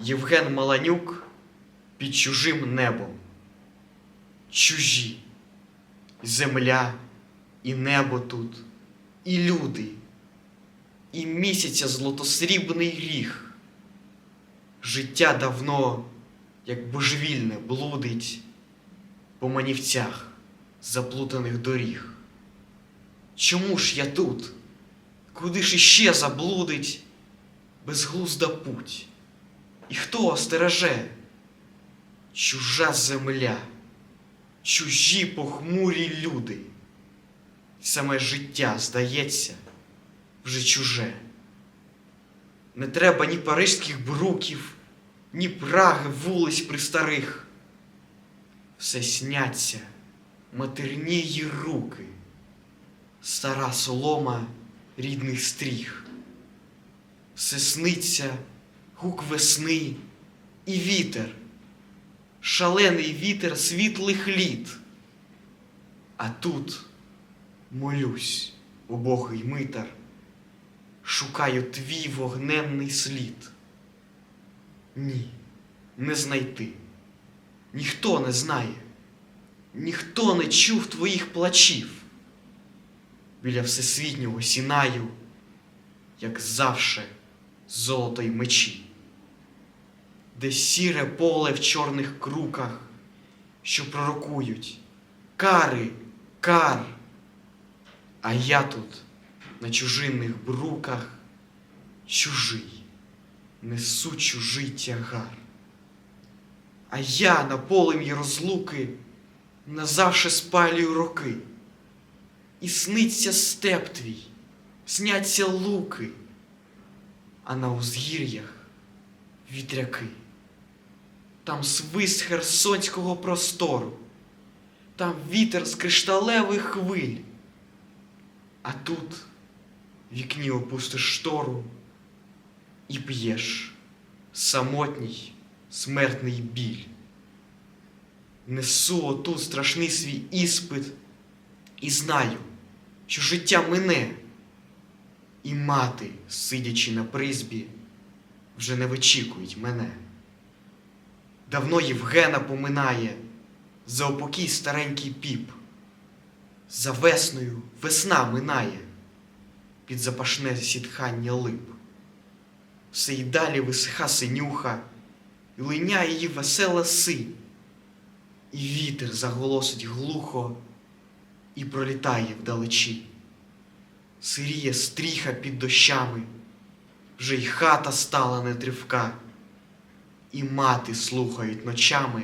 Євген Маланюк під чужим небом. Чужі земля, і небо тут, і люди, і місяця злотосрібний гріх. Життя давно, як божевільне, блудить по манівцях заплутаних доріг. Чому ж я тут? Куди ж іще заблудить безглузда путь? І хто остереже? Чужа земля, чужі похмурі люди. Саме життя, здається, вже чуже. Не треба ні парижських бруків, ні праги вулиць пристарих. Все сняться матернії руки, стара солома рідних стріх. Все сниться гук весни і вітер, шалений вітер світлих літ. А тут молюсь, убогий митар, шукаю твій вогненний слід. Ні, не знайти. Ніхто не знає, ніхто не чув твоїх плачів. Біля всесвітнього сінаю, як завше, золото й мечі, де сіре поле в чорних круках, що пророкують кари, кар. А я тут на чужинних бруках чужий, несу чужий тягар. А я на полем'ї розлуки назавше спалюю роки. І сниться степ твій, сняться луки, а на узгір'ях вітряки. Там свист херсонського простору, там вітер з кришталевих хвиль. А тут вікні опустиш штору і п'єш самотній смертний біль. Несу отут страшний свій іспит і знаю, що життя мине, і мати, сидячи на призбі, вже не вичікують мене. Давно Євгена поминає за опокій старенький піп. За весною весна минає під запашне сітхання лип. Все й далі висиха синюха, і линя її весела синь. І вітер заголосить глухо і пролітає вдалечі. Сиріє стріха під дощами, вже й хата стала нетривка, і мати слухають ночами.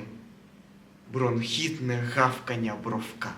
Бронхітне гавкання бровка.